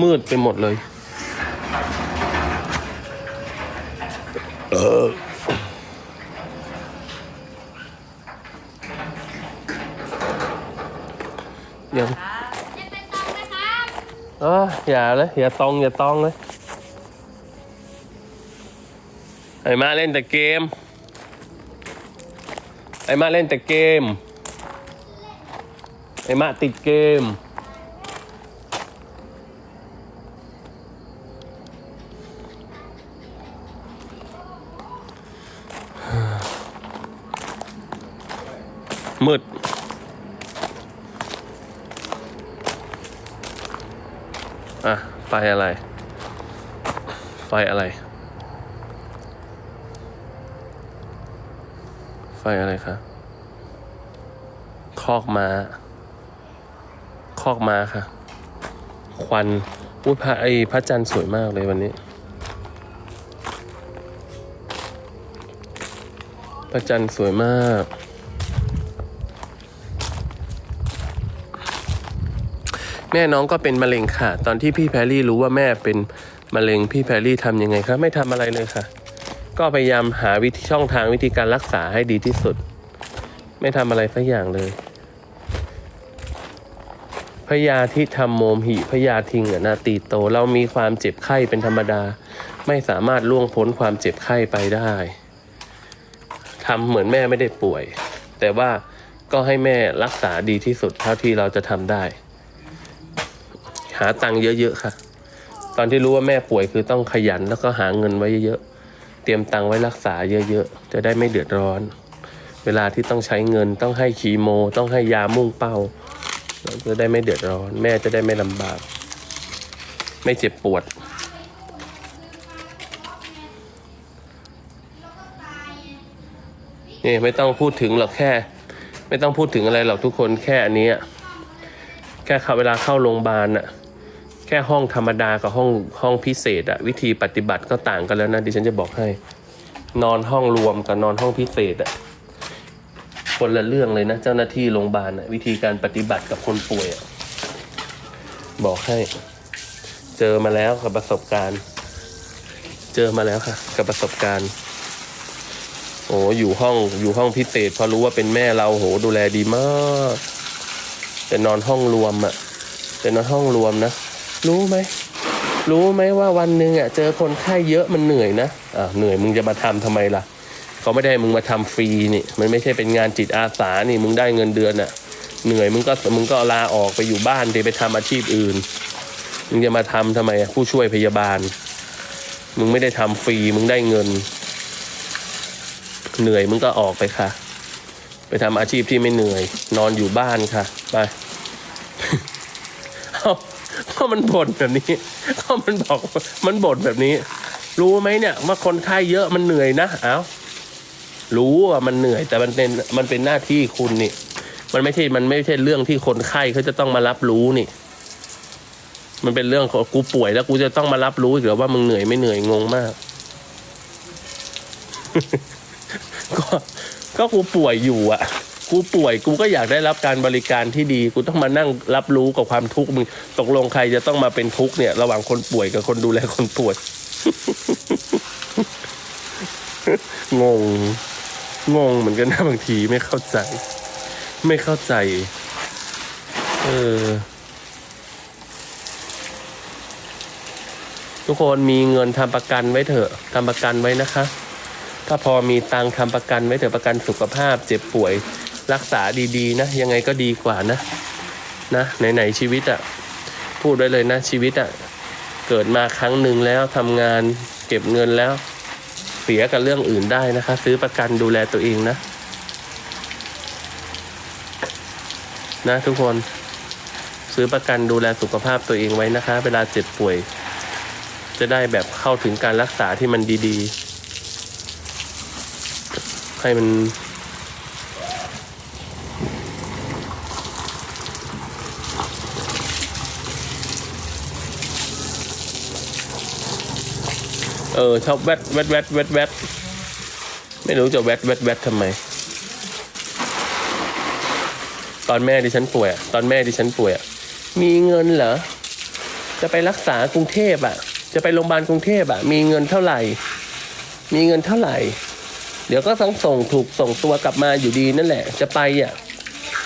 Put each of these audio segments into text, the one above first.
มืดไปหมดเลย เออยังเอออย่าเลย อย่าตอง อย่าตองเลยไอ้มาเล่นแต่เกม ไอ้มาเล่นแต่เกม ไอ้มาติดเกม มืด อะ ไฟอะไร ไฟอะไร ไฟอะไรคะคอกม้าคอกม้าค่ะ ควันอุ้ยพระไอพระจันทร์สวยมากเลยวันนี้ พระจันทร์สวยมาก แม่น้องก็เป็นมะเร็งค่ะ ตอนที่พี่แพรรี่รู้ว่าแม่เป็นมะเร็งพี่แพรรี่ทำยังไงคะไม่ทำอะไรเลยค่ะ ก็พยายามหาวิธีช่องทางวิธีการรักษาให้ดีที่สุด ไม่ทำอะไรสักอย่างเลยพยาธิทำโมมหิพยาทิงอะนาตีโต เรามีความเจ็บไข้เป็นธรรมดา ไม่สามารถล่วงพ้นความเจ็บไข้ไปได้ทำเหมือนแม่ไม่ได้ป่วย แต่ว่าก็ให้แม่รักษาดีที่สุดเท่าที่เราจะทำได้ หาตังค์เยอะๆค่ะ ตอนที่รู้ว่าแม่ป่วยคือต้องขยันแล้วก็หาเงินไว้เยอะๆเตรียมตังค์ไว้รักษาเยอะๆจะได้ไม่เดือดร้อน เวลาที่ต้องใช้เงินต้องให้คีโม ต้องให้ยามุ่งเป้าเราจะได้ไม่เดือดร้อน แม่จะได้ไม่ลำบาก ไม่เจ็บปวด นี่ไม่ต้องพูดถึงหรอกแค่ ไม่ต้องพูดถึงอะไรหรอกทุกคนแค่อันนี้แค่เขาเวลาเข้าโรงพยาบาลอะ แค่ห้องธรรมดากับห้องห้องพิเศษอะวิธีปฏิบัติก็ต่างกันแล้วนะดิฉันจะบอกให้ นอนห้องรวมกับนอนห้องพิเศษอะคนละเรื่องเลยนะ เจ้าหน้าที่โรงพยาบาลอะวิธีการปฏิบัติกับคนป่วยอะบอกให้ เจอมาแล้วกับประสบการณ์ เจอมาแล้วค่ะ กับประสบการณ์โอ้อยู่ห้องอยู่ห้องพิเศษ พอรู้ว่าเป็นแม่เราโหดูแลดีมาก แต่นอนห้องรวมอะแต่นอนห้องรวมนะ รู้ไหมรู้ไหมว่าวันหนึ่งอะเจอคนไข้เยอะมันเหนื่อยนะอ่าเหนื่อยมึงจะมาทำทำไมล่ะเขาไม่ได้มึงมาทำฟรีนี่ มันไม่ใช่เป็นงานจิตอาสานี่มึงได้เงินเดือนอะ เหนื่อยมึงก็มึงก็ลาออกไปอยู่บ้านไปไปทำอาชีพอื่น มึงจะมาทำทำไมอะผู้ช่วยพยาบาล มึงไม่ได้ทำฟรีมึงได้เงิน เหนื่อยมึงก็ออกไปค่ะ ไปทำอาชีพที่ไม่เหนื่อย นอนอยู่บ้านค่ะ ไป ก็มันบ่นแบบนี้ก็มันบอกมันบ่นแบบนี้ รู้ไหมเนี่ยว่าคนไข้เยอะมันเหนื่อยนะเอ้ารู้ว่ามันเหนื่อย แต่มันเป็นมันเป็นหน้าที่คุณนี่ มันไม่ใช่มันไม่ใช่เรื่องที่คนไข้เขาจะต้องมารับรู้นี่ มันเป็นเรื่องของกูป่วยแล้วกูจะต้องมารับรู้อีกหรือว่ามึงเหนื่อยไม่เหนื่อยงงมาก ก็ก็กูป่วยอยู่อะ กูป่วย กูก็อยากได้รับการบริการที่ดี กูต้องมานั่งรับรู้กับความทุกข์มึงตกลงใครจะต้องมาเป็นทุกข์เนี่ย ระหว่างคนป่วยกับคนดูแลคนป่วย งง งงเหมือนกันนะบางทีไม่เข้าใจ ไม่เข้าใจ เออทุกคนมีเงินทำประกันไว้เถอะทำประกันไว้นะคะ ถ้าพอมีตังค์ทำประกันไว้เถอะประกันสุขภาพ เจ็บป่วย รักษาดีๆนะ ยังไงก็ดีกว่านะนะไหนๆชีวิตอะ่ะพูดไว้เลยนะชีวิตอะ่ะเกิดมาครั้งหนึ่งแล้วทำงานเก็บเงินแล้ว เสียกับเรื่องอื่นได้นะคะ ซื้อประกันดูแลตัวเองนะ นะทุกคนซื้อประกันดูแลสุขภาพตัวเองไว้นะคะ เวลาเจ็บป่วย จะได้แบบเข้าถึงการรักษาที่มันดี ๆ ให้มัน เออ ชอบแวดแวดแวดแวดแวดไม่รู้จะแวดแวดแวดทำไม ตอนแม่ดิฉันป่วยอะตอนแม่ดิฉันป่วยอะมีเงินเหรอ จะไปรักษากรุงเทพอะ จะไปโรงพยาบาลกรุงเทพอะ มีเงินเท่าไหร่ มีเงินเท่าไหร่ เดี๋ยวก็ต้องส่งถูกส่งตัวกลับมาอยู่ดีนั่นแหละ จะไปอะ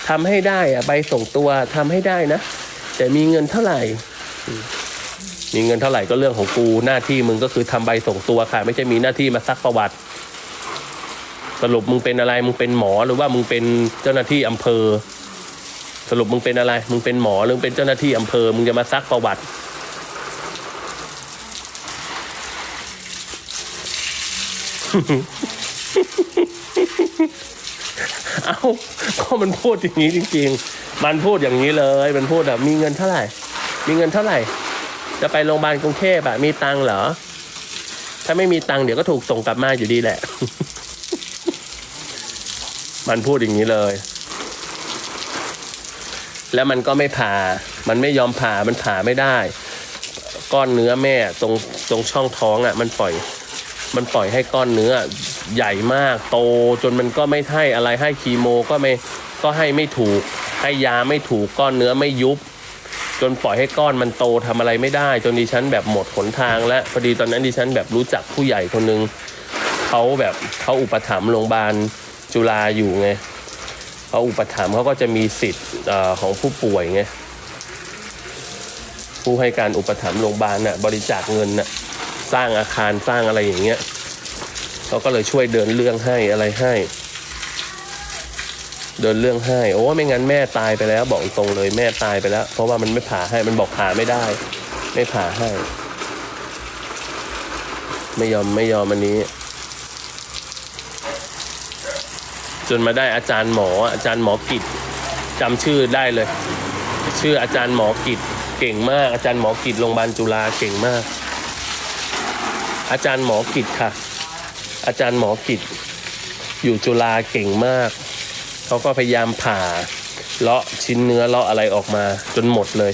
ทำให้ได้อะ ใบส่งตัวทำให้ได้นะ แต่มีเงินเท่าไหร่ มีเงินเท่าไหร่ก็เรื่องของกูหน้าที่มึงก็คือทำใบส่งตัวค่ะ ไม่ใช่มีหน้าที่มาซักประวัติ สรุปมึงเป็นอะไรมึงเป็นหมอหรือว่ามึงเป็นเจ้าหน้าที่อำเภอ สรุปมึงเป็นอะไร มึงเป็นหมอหรือเป็นเจ้าหน้าที่อำเภอ มึงจะมาซักประวัติเอาก็มันพูดอย่างนี้จริง ๆ มันพูดอย่างนี้เลย มันพูดแบบมีเงินเท่าไหร่ มีเงินเท่าไหร่ จะไปโรงพยาบาลกรุงเทพอะมีตังเหรอ ถ้าไม่มีตังเดี๋ยวก็ถูกส่งกลับมาอยู่ดีแหละ มันพูดอย่างนี้เลย แล้วมันก็ไม่ผ่า มันไม่ยอมผ่า มันผ่าไม่ได้ ก้อนเนื้อแม่ตรงตรงช่องท้องอะ่ะ มันปล่อย มันปล่อยให้ก้อนเนื้อใหญ่มากโตจนมันก็ไม่ให้อะไรให้คีโมก็ไม่ก็ให้ไม่ถูก ให้ยาไม่ถูกก้อนเนื้อไม่ยุบ จนปล่อยให้ก้อนมันโตทำอะไรไม่ได้ จนดิฉันแบบหมดหนทางแล้วพอดีตอนนั้นดิฉันแบบรู้จักผู้ใหญ่คนหนึงเขาแบบเขาอุปถัมภ์โรงพยาบาลจุฬาอยู่ไงเขาอุปถัมภ์เขาก็จะมีสิทธิ์ของผู้ป่วยไงผู้ให้การอุปถัมภ์โรงพยาบาลน่ะบริจาคเงินน่ะสร้างอาคารสร้างอะไรอย่างเงี้ยเขาก็เลยช่วยเดินเรื่องให้อะไรให้ เดินเรื่องให้ โอ้ไม่งั้นแม่ตายไปแล้ว บอกตรงเลยแม่ตายไปแล้ว เพราะว่ามันไม่ผ่าให้มันบอกผ่าไม่ได้ ไม่ผ่าให้ ไม่ยอมไม่ยอมอันนี้ จนมาได้อาจารย์หมออาจารย์หมอกิจจำชื่อได้เลย ชื่ออาจารย์หมอกิจเก่งมาก อาจารย์หมอกิจโรงพยาบาลจุฬาเก่งมาก อาจารย์หมอกิจค่ะ อาจารย์หมอกิจอยู่จุฬาเก่งมาก เขาก็พยายามผ่าเลาะชิ้นเนื้อเลาะอะไรออกมาจนหมดเลย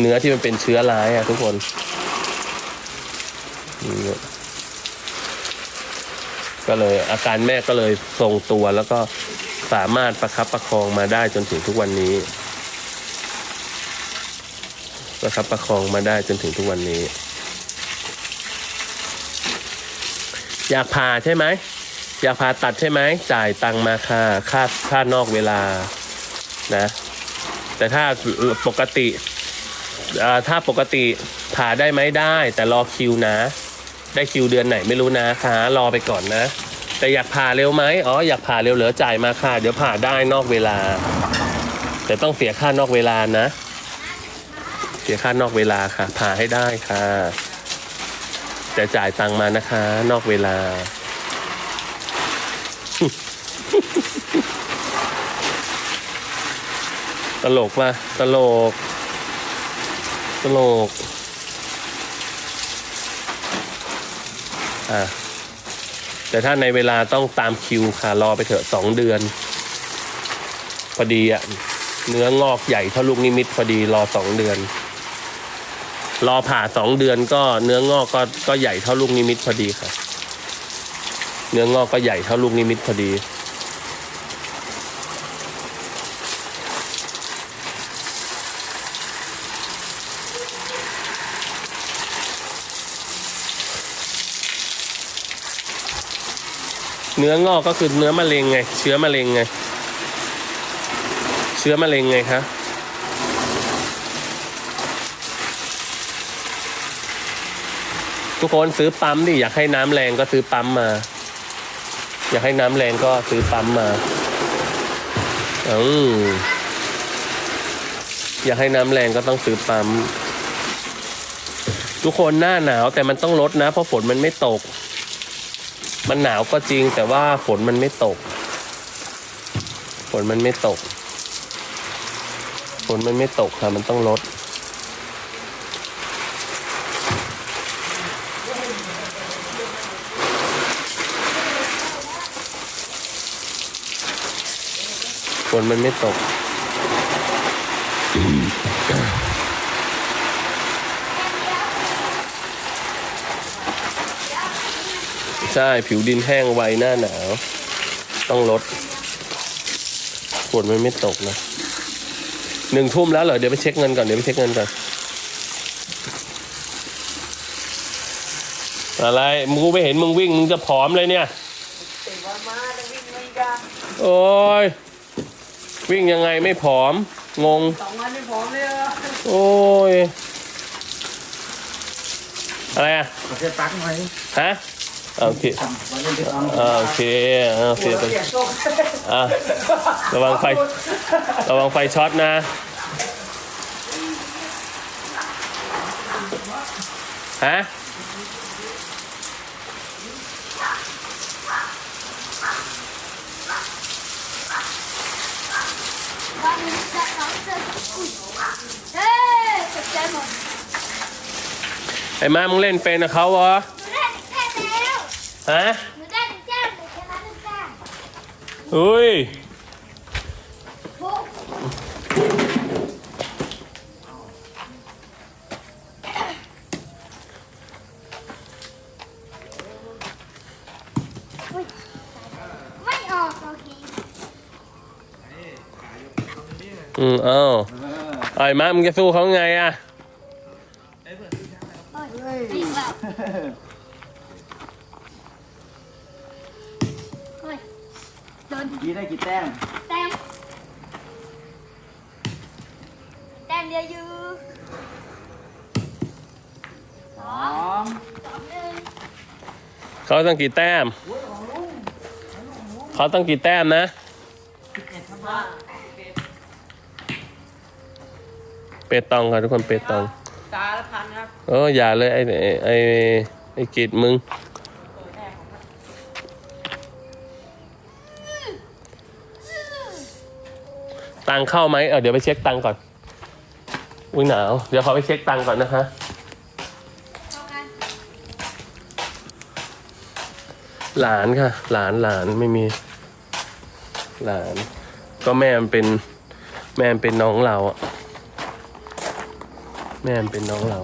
เนื้อที่มันเป็นเชื้อร้ายอะทุกคนนี่ก็เลยอาการแม่ก็เลยทรงตัวแล้วก็สามารถประคับประคองมาได้จนถึงทุกวันนี้ ประคับประคองมาได้จนถึงทุกวันนี้ อยากผ่าใช่ไหม อยากผ่าตัดใช่ไหมจ่ายตังมาค่ะค่าค่านอกเวลานะ แต่ถ้าปกติถ้าปกติผ่าได้ไหมได้ แต่รอคิวนะ ได้คิวเดือนไหนไม่รู้นะคะรอไปก่อนนะ แต่อยากผ่าเร็วไหมอ๋ออยากผ่าเร็วเหลือจ่ายมาค่ะ เดี๋ยวผ่าได้นอกเวลา แต่ต้องเสียค่านอกเวลานะ เสียค่านอกเวลาค่ะ ผ่าให้ได้ค่ะ แต่จ่ายตังมานะคะ นอกเวลา ตลกป่ะตลก ตลก อะ แต่ถ้าในเวลาต้องตามคิวค่ะ รอไปเถอะสองเดือน พอดีอะเนื้องอกใหญ่เท่าลูกนิมิตพอดีรอสองเดือน รอผ่าสองเดือนก็เนื้องอกก็ก็ใหญ่เท่าลูกนิมิตพอดีค่ะ เนื้องอกก็ใหญ่เท่าลูกนิมิตพอดี เนื้องอกก็คือเนื้อมะเร็งไง เชื้อมะเร็งไง เชื้อมะเร็งไงคะทุกคนซื้อปั๊มดิอยากให้น้ำแรงก็ซื้อปั๊มมา อยากให้น้ำแรงก็ซื้อปั๊มมาอืมอยากให้น้ำแรงก็ต้องซื้อปั๊ม ทุกคนหน้าหนาวแต่มันต้องลดนะ เพราะฝนมันไม่ตก มันหนาวก็จริงแต่ว่าฝนมันไม่ตก ฝนมันไม่ตก ฝนมันไม่ตกค่ะมันต้องลด ฝนมันไม่ตก ช่ ผิวดินแห้งไวหน้าหนาว ต้องลดฝนมันไม่ตกนะหนึ่งทุ่มแล้วเหรอ เดี๋ยวไปเช็คเงินก่อน เดี๋ยวไปเช็คเงินก่อน อะไร มึงกูไม่เห็นมึงวิ่ง มึงจะผอมเลยเนี่ย โอ้ย วิ่งยังไงไม่ผอม งง สองวันไม่ผอมเลยอโอ้ย อะไรอะ เอาเสียตักหน่อยฮะ โอเควันนี้ไปทำอ่าโอเคโอเคไปเสียโอะระวังไฟ ระวังไฟช็อตนะฮะวันนี้จะน้องจะอุ้ยเฮ้ยมดไอ้มามึงเล่นเป็นกับเขาวะหนูได้หนึ่งแก้วแล้ว ฮะหนูได้หนึ่งแก้ว โดนดีได้กี่แต้มแต้มแต้มเดียวอยู่สสอองงสองหนึ่งเขาต้องกี่แต้ม เขาต้องกี่แต้มนะเปตองครับทุกคนเปตอง ตาละพันครับ เอออย่าเลยไอ้ไอ้ไอ้ไอ้กิดมึง ตังเข้าไหมเออเดี๋ยวไปเช็คตังก่อน อุ้ยหนาว เดี๋ยวขอไปเช็คตังก่อนนะคะหลานค่ะ หลานหลานไม่มี หลาน ก็แม่มันเป็น แม่มันเป็นน้องเราอะแม่มันเป็นน้องเรา